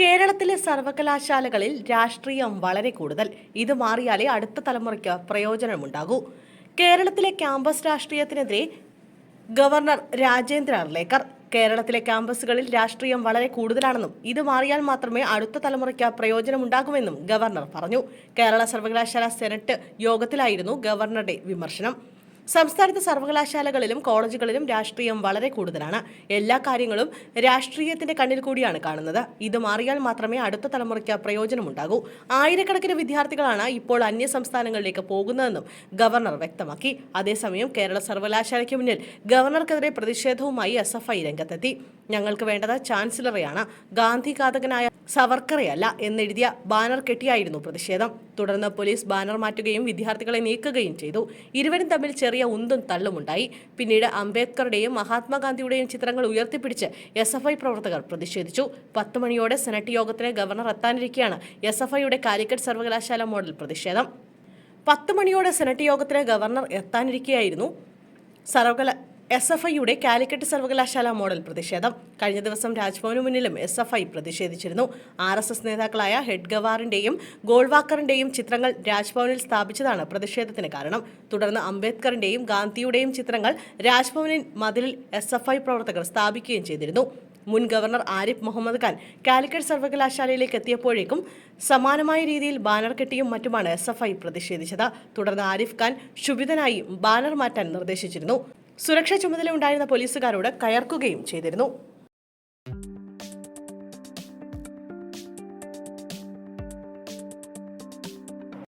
കേരളത്തിലെ സർവകലാശാലകളിൽ രാഷ്ട്രീയം വളരെ കൂടുതൽ. ഇത് മാറിയാലേ അടുത്ത തലമുറയ്ക്ക് പ്രയോജനമുണ്ടാകൂ. കേരളത്തിലെ ക്യാമ്പസ് രാഷ്ട്രീയത്തിനെതിരെ ഗവർണർ രാജേന്ദ്ര അർലേക്കർ. കേരളത്തിലെ ക്യാമ്പസുകളിൽ രാഷ്ട്രീയം വളരെ കൂടുതലാണെന്നും ഇത് മാറിയാൽ മാത്രമേ അടുത്ത തലമുറയ്ക്ക് പ്രയോജനമുണ്ടാകുമെന്നും ഗവർണർ പറഞ്ഞു. കേരള സർവകലാശാല സെനറ്റ് യോഗത്തിലായിരുന്നു ഗവർണറുടെ വിമർശനം. സംസ്ഥാനത്തെ സർവകലാശാലകളിലും കോളേജുകളിലും രാഷ്ട്രീയം വളരെ കൂടുതലാണ്. എല്ലാ കാര്യങ്ങളും രാഷ്ട്രീയത്തിന്റെ കണ്ണിൽ കൂടിയാണ് കാണുന്നത്. ഇത് മാറിയാൽ മാത്രമേ അടുത്ത തലമുറയ്ക്ക് പ്രയോജനമുണ്ടാകൂ. ആയിരക്കണക്കിന് വിദ്യാർത്ഥികളാണ് ഇപ്പോൾ അന്യ സംസ്ഥാനങ്ങളിലേക്ക് പോകുന്നതെന്നും ഗവർണർ വ്യക്തമാക്കി. അതേസമയം കേരള സർവകലാശാലയ്ക്ക് മുന്നിൽ ഗവർണർക്കെതിരെ പ്രതിഷേധവുമായി എസ് എഫ് ഐ രംഗത്തെത്തി. ഞങ്ങൾക്ക് വേണ്ടത് ചാൻസലറെയാണ്. ഗാന്ധിഘാതകനായ സവർക്കറെയല്ല എന്നെഴുതിയ ബാനർ കെട്ടിയായിരുന്നു പ്രതിഷേധം. തുടർന്ന് പോലീസ് ബാനർ മാറ്റുകയും വിദ്യാർത്ഥികളെ നീക്കുകയും ചെയ്തു. ഇരുവരും തമ്മിൽ ചെറിയ ഉന്തും തള്ളുമുണ്ടായി. പിന്നീട് അംബേദ്കറുടെയും മഹാത്മാഗാന്ധിയുടെയും ചിത്രങ്ങൾ ഉയർത്തിപ്പിടിച്ച് എസ് എഫ് ഐ പ്രവർത്തകർ പ്രതിഷേധിച്ചു. പത്ത് മണിയോടെ സെനറ്റ് യോഗത്തിന് ഗവർണർ എത്താനിരിക്കെയാണ് എസ് എഫ് ഐയുടെ കാലിക്കറ്റ് സർവകലാശാല മോഡൽ പ്രതിഷേധം. പത്ത് മണിയോടെ സെനറ്റ് യോഗത്തിന് ഗവർണർ എത്താനിരിക്കെയായിരുന്നു. സർവകല എസ് എഫ് ഐയുടെ കാലിക്കറ്റ് സർവകലാശാല മോഡൽ പ്രതിഷേധം. കഴിഞ്ഞ ദിവസം രാജ്ഭവന് മുന്നിലും എസ് എഫ് ഐ പ്രതിഷേധിച്ചിരുന്നു. ആർ എസ് എസ് നേതാക്കളായ ഹെഡ് ഗവാറിന്റെയും ഗോൾവാക്കറിന്റെയും ചിത്രങ്ങൾ രാജ്ഭവനിൽ സ്ഥാപിച്ചതാണ് പ്രതിഷേധത്തിന് കാരണം. തുടർന്ന് അംബേദ്കറിന്റെയും ഗാന്ധിയുടെയും ചിത്രങ്ങൾ രാജ്ഭവനിൽ മതിലിൽ എസ് എഫ് ഐ പ്രവർത്തകർ സ്ഥാപിക്കുകയും ചെയ്തിരുന്നു. മുൻ ഗവർണർ ആരിഫ് മുഹമ്മദ് ഖാൻ കാലിക്കറ്റ് സർവകലാശാലയിലേക്ക് എത്തിയപ്പോഴേക്കും സമാനമായ രീതിയിൽ ബാനർ കെട്ടിയും മറ്റുമാണ് എസ് എഫ് ഐ പ്രതിഷേധിച്ചത്. തുടർന്ന് ആരിഫ് ഖാൻ ക്ഷുഭിതനായി ബാനർ മാറ്റാൻ നിർദ്ദേശിച്ചിരുന്നു. സുരക്ഷാ ചുമതല ഉണ്ടായിരുന്ന പോലീസുകാരോട് കയർക്കുകയും ചെയ്തിരുന്നു